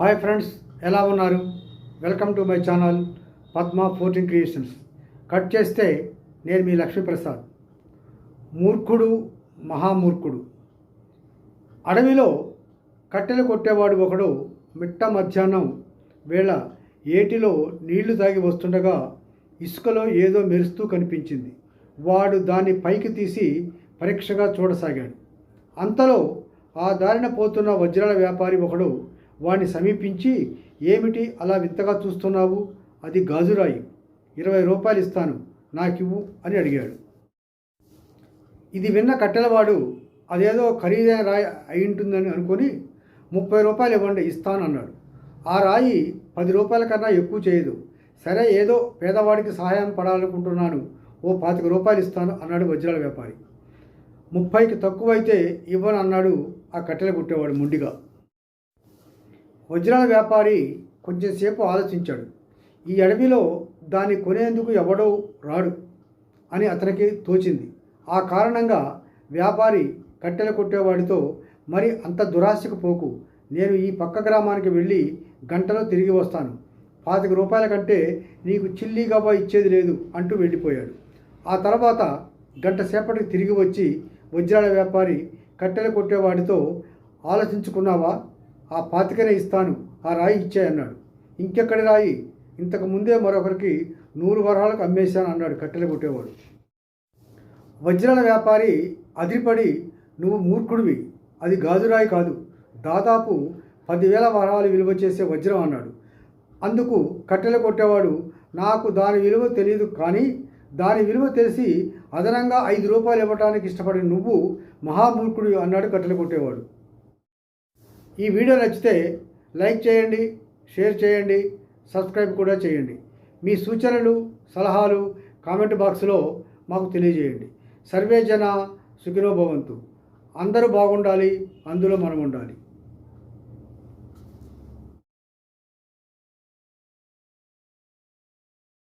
Hi friends ఎలా ఉన్నారు? Welcome to my channel Padma fourteen creations. Cut చేస్తే నేను మీ లక్ష్మీప్రసాద్. మూర్ఖుడు మహామూర్ఖుడు. అడవిలో కట్టెలు కొట్టేవాడు ఒకడు మిట్ట మధ్యాహ్నం వేళ ఏటిలో నీళ్ళు తాగి వస్తుండగా ఇసుకలో ఏదో మెరుస్తూ కనిపించింది. వాడు దాన్ని పైకి తీసి పరీక్షగా చూడసాగాడు. అంతలో ఆ దారిన పోతున్న వజ్రాల వ్యాపారి ఒకడు వాడిని సమీపించి ఏమిటి అలా వింతగా చూస్తున్నావు? అది గాజురాయి. ఇరవై రూపాయలు ఇస్తాను. నాకివ్వు అని అడిగాడు. ఇది విన్న కట్టెలవాడు అదేదో ఖరీదైన రాయి అయి ఉంటుందని అనుకొని ముప్పై రూపాయలు ఇవ్వండి ఇస్తాను అన్నాడు. ఆ రాయి పది రూపాయల కన్నా ఎక్కువ చేయదు. సరే ఏదో పేదవాడికి సహాయం పడాలనుకుంటున్నాను. ఓ పాతిక రూపాయలు ఇస్తాను అన్నాడు వజ్రాల వ్యాపారి. ముప్పైకి తక్కువైతే ఇవ్వను అన్నాడు ఆ కట్టెలు కుట్టేవాడు ముండిగా. వజ్రాల వ్యాపారి కొంచెంసేపు ఆలోచించాడు. ఈ అడవిలో దాన్ని కొనేందుకు ఎవడో రాడు అని అతనికి తోచింది. ఆ కారణంగా వ్యాపారి కట్టెలు కొట్టేవాడితో మరి అంత దురాశకు పోకు. నేను ఈ పక్క గ్రామానికి వెళ్ళి గంటలో తిరిగి వస్తాను. పాతిక రూపాయల కంటే నీకు చిల్లి గవ్వ ఇచ్చేది లేదు అంటూ వెళ్ళిపోయాడు. ఆ తర్వాత గంట సేపటికి తిరిగి వచ్చి వజ్రాల వ్యాపారి కట్టెలు కొట్టేవాడితో ఆలోచించుకున్నావా? ఆ పాతికనే ఇస్తాను ఆ రాయి ఇచ్చే అన్నాడు. ఇంకెక్కడి రాయి? ఇంతకు ముందే మరొకరికి నూరు వరహాలకు అమ్మేశాను అన్నాడు కట్టెలు కొట్టేవాడు. వజ్రాల వ్యాపారి అదిరిపడి నువ్వు మూర్ఖుడివి అది గాజురాయి కాదు దాదాపు పదివేల వరహాలు విలువ చేసే వజ్రం అన్నాడు. అందుకు కట్టెలు కొట్టేవాడు నాకు దాని విలువ తెలియదు కానీ దాని విలువ తెలిసి అదనంగా ఐదు రూపాయలు ఇవ్వడానికి ఇష్టపడిన నువ్వు మహామూర్ఖుడు అన్నాడు కట్టెలు కొట్టేవాడు. ఈ వీడియో నచ్చితే లైక్ చేయండి షేర్ చేయండి సబ్స్క్రైబ్ కూడా చేయండి. మీ సూచనలు సలహాలు కామెంట్ బాక్స్లో మాకు తెలియజేయండి. సర్వే జన సుఖినోభవంతు అందరూ బాగుండాలి అందులో మనం ఉండాలి.